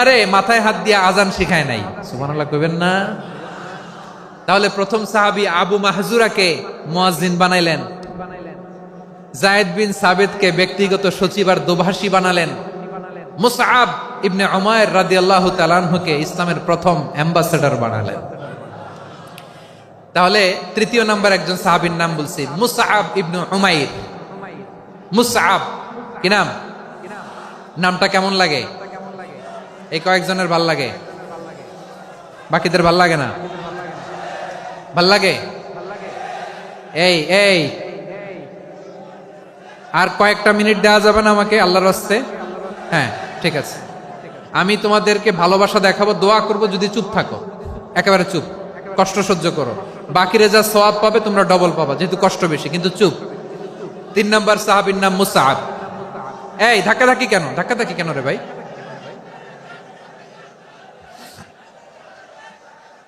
আরে, মাথায় হাত দিয়ে আজান শিখায় নাই। সুবহানাল্লাহ কইবেন না। তাহলে প্রথম সাহাবী আবু মাহজুরাকে মুয়াজ্জিন বানাইলেন। জায়েদ বিন সাবেদকে ব্যক্তিগত সচিব আর দোভাষী বানালেন। মুসআব ইবনে উমায়ের রাদিয়াল্লাহু তাআলাকে ইসলামের প্রথম অ্যাম্বাসেডর বানালেন। তাহলে তৃতীয় নাম্বার একজন সাহাবীর নাম বলছি মুসআব ইবনে উমাইর। মুসআব কি নাম? নামটা কেমন লাগে? এই কয়েকজনের ভালো লাগে? বাকিদের ভালো লাগে না? ভালো লাগে? এই এই। আর কয়েকটা মিনিট দেওয়া যাবে না আমাকে আল্লাহর হস্তে হ্যাঁ ঠিক আছে। আমি তোমাদেরকে ভালোবাসা দেখাবো, দোয়া করব, যদি চুপ থাকো। একেবারে চুপ। কষ্ট সহ্য করো। বাকি যা সোয়াব পাবে, তোমরা ডবল পাবা, যেহেতু কষ্ট বেশি, কিন্তু চুপ। তিন নম্বর সাহাবির নাম মুসাহাব এই ধাক্কা ধাক্কি কেন? ধাক্কা ধাক্কি কেন রে ভাই?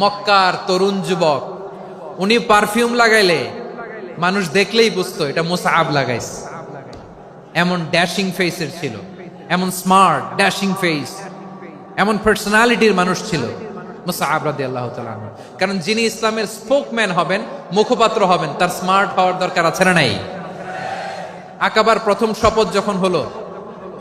মক্কার তরুণ যুবক, উনি পারফিউম লাগাইলে মানুষ দেখলেই বুঝতো এটা মুসআব লাগাইছে। এমন ড্যাশিং ফেসের ছিল, এমন স্মার্ট ড্যাশিং ফেস এমন পার্সোনালিটির মানুষ ছিল মুসাহাব রাদি আল্লাহ কারণ যিনি ইসলামের স্পোকম্যান হবেন, মুখপাত্র হবেন, তার স্মার্ট হওয়ার দরকার আছে না নাই? আকাবার প্রথম শপথ যখন হলো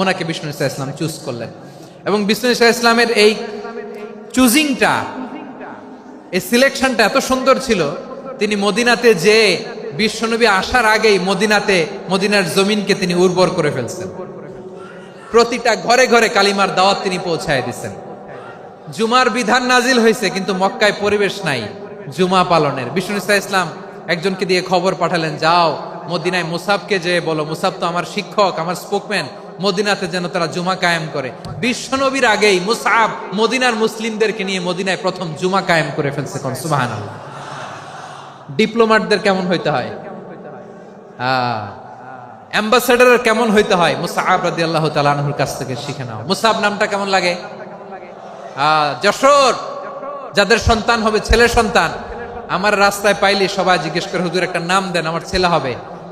ওনাকে বিষ্ণু ইসা ইসলাম চুজ করলেন। এবং বিষ্ণু ইসা ইসলামের এই চুজিংটা, এই সিলেকশনটা এত সুন্দর ছিল, তিনি মদিনাতে যে বিশ্বনবী আসার আগেই মদিনাতে, মদিনার জমিনকে তিনি উর্বর করে ফেলছেন। প্রতিটা ঘরে ঘরে কালিমার দাওয়াত তিনি পৌঁছায় দিচ্ছেন। জুমার বিধান নাজিল হয়েছে, কিন্তু মক্কায় পরিবেশ নাই, জুমা পালনের। বিষ্ণু ইসা ইসলাম একজনকে দিয়ে খবর পাঠালেন, যাও মদিনায় মুসাবকে যে বলো, মুসাব তো আমার শিক্ষক, আমার স্পোকম্যান মদিনাতে যেন তারা জুমা কায়েম করে। বিশ্বনবীর আগেই মুসাব মদিনার মুসলিমদেরকে নিয়ে মদিনায় প্রথম জুমা কায়েম করে ফেলছে কোন সুবাহান ডিপ্লোমাটদের কেমন হইতে হয়? অ্যাম্বাসেডারের কেমন হইতে হয়? মুসাহাব রাদি আল্লাহ তালাহুর কাছ থেকে শিখে নাও। মুসাব নামটা কেমন লাগে? যশোর। যাদের সন্তান হবে, ছেলে সন্তান। আমার রাস্তায় পাইলে সবাই জিজ্ঞেস করে, হুজুর, একটা নাম দেন, আমার ছেলে হবে।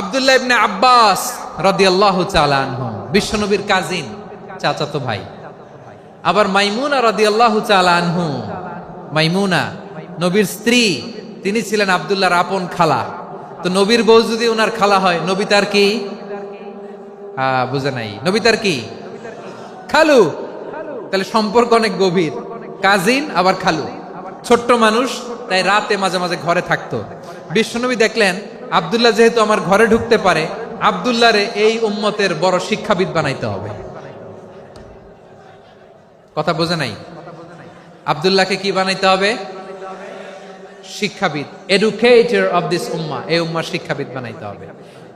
আব্দুল্লাহ ইবনে আব্বাস রাদিয়াল্লাহু তাআলা আনহু, বিশ্বনবীর কাজিন চাচাতো ভাই। আবার মাইমুনা রাদিয়াল্লাহু তাআলা আনহু, মাইমুনা, নবীর স্ত্রী, তিনি ছিলেন আব্দুল্লাহর আপন খালা। তো নবীর বউ যদি ওনার খালা হয়, নবী তার কি? বুঝে নাই। নবী তার কি? খালু। তাহলে সম্পর্ক অনেক গভীর। কাজিন আবার খালু। ছোট্ট মানুষ, তাই রাতে মাঝে মাঝে ঘরে থাকতো। বিশ্বনবী দেখলেন আব্দুল্লাহ যেহেতু আমার ঘরে ঢুকতে পারে, আব্দুল্লাহরে এই উম্মতের বড় শিক্ষাবিদ বানাইতে হবে। কথা বোঝে নাই? আব্দুল্লাহকে কি বানাইতে হবে? শিক্ষাবিদ। এডুকেটর অফ দিস উম্মা। এই উম্মার শিক্ষাবিদ বানাইতে হবে।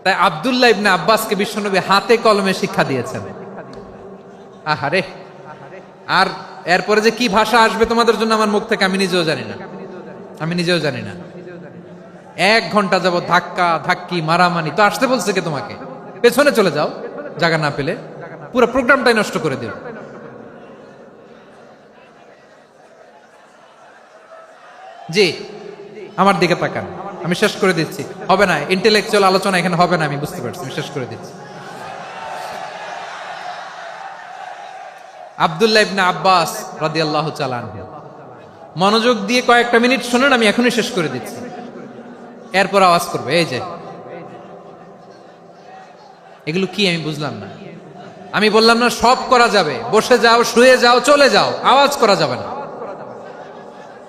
তাই আব্দুল্লাহ ইবনে আব্বাসকে বিশ্বনবী হাতে কলমে শিক্ষা দিয়েছেন। আহারে। আর এরপরে যে কি ভাষা আসবে তোমাদের জন্য আমার মুখ থেকে আমি নিজেও জানি না। আমি নিজেও জানি না। এক ঘণ্টা যাব ধাক্কা, ধাক্কি মারামানি তো আসতে বলছে কে তোমাকে? পেছনে চলে যাও, জায়গা না পেলে। পুরো প্রোগ্রামটাই নষ্ট করে দিও জি, আমার দিকে তাকান। আমি শেষ করে দিচ্ছি। হবে না ইন্টেলেকচুয়াল আলোচনা এখানে হবে না, আমি বুঝতে পারছি। আমি শেষ করে দিচ্ছি। আব্দুল্লাহ ইবনে আব্বাস রাদিয়াল্লাহু তাআলা মনোযোগ দিয়ে কয়েকটা মিনিট শুনুন, আমি এখনই শেষ করে দিচ্ছি। এরপর আওয়াজ করবে, এই যে। এগুলো কি আমি বুঝলাম না। আমি বললাম না, সব করা যাবে। বসে যাও, শুয়ে যাও, চলে যাও। আওয়াজ করা যাবে না।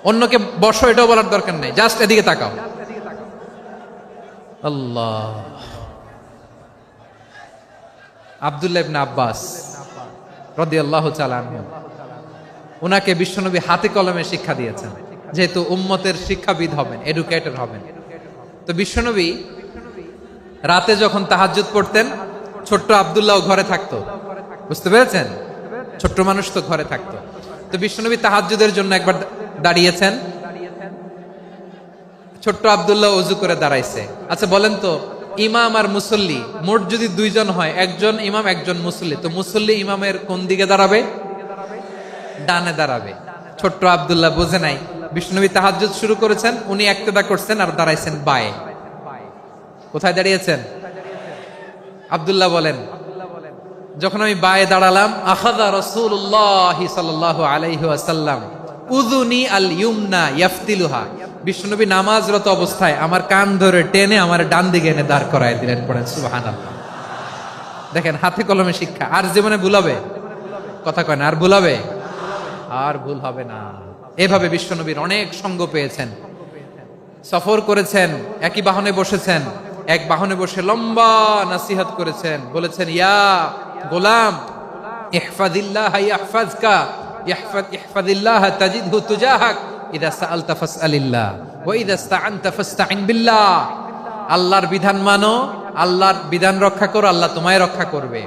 অন্যকে বসো, এটাও বলার দরকার নেই। জাস্ট এদিকে তাকাও। আল্লাহ। আব্দুল্লাহ আব্বাস তাআলা আনহু ওনাকে বিশ্বনবী হাতে কলমে শিক্ষা দিয়েছেন। যেহেতু উম্মতের শিক্ষাবিদ হবেন এডুকেটর হবেন। তো বিশ্বনবী রাতে যখন তাহাজ্জুদ পড়তেন, ছোট্ট আব্দুল্লাহ ঘরে থাকতো। বুঝতে পেরেছেন? ছোট্ট মানুষ তো ঘরে থাকতো। তো বিশ্বনবী তাহাজ্জুদের জন্য একবার দাঁড়িয়েছেন। ছোট্ট আবদুল্লাহ অজু করে দাঁড়াইছে। আচ্ছা বলেন তো, ইমাম আর মুসল্লি, মোট যদি দুইজন হয়, একজন ইমাম, একজন মুসল্লি, তো মুসল্লি ইমামের কোন দিকে দাঁড়াবে? ডানে দাঁড়াবে। ছোট্ট আব্দুল্লাহ বোঝে নাই। বিষ্ণুবী তাহাজ্জুদ শুরু করেছেন, উনি একতেদা করছেন আর দাঁড়াইছেন বায়ে। কোথায় দাঁড়িয়েছেন? আব্দুল্লাহ বলেন, যখন আমি বায়ে দাঁড়ালাম আখাদা রসুল্লাহ সাল্লাহ আসাল্লাম উদুনি আল ইউমনা ইয়াফতিলুহা। বিষ্ণুনবী নামাজরত অবস্থায় আমার কান ধরে টেনে আমার ডান দিকে এনে দাঁড় করায় দিলেন, পড়েন সুবহানাল্লাহ। দেখেন, হাতে কলমে শিক্ষা। আর জীবনে ভুলাবে কথা কয় না, আর ভুলাবে আর ভুল হবে না। এভাবে বিশ্বনবীর অনেক সঙ্গ পেয়েছেন। সফর করেছেন, একই বাহনে বসেছেন, এক বাহনে বসে লম্বা নাসিহাত করেছেন, বলেছেন, ইয়া গোলাম আল্লাহর বিধান মানো, আল্লাহর বিধান রক্ষা করো, আল্লাহ তোমায় রক্ষা করবে।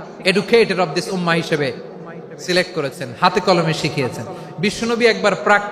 এডুকেটেড অফ দিস উম্মা হিসেবে সিলেক্ট করেছেন হাতে কলমে শিখিয়েছেন। বিশ্বনবী একবার প্রাক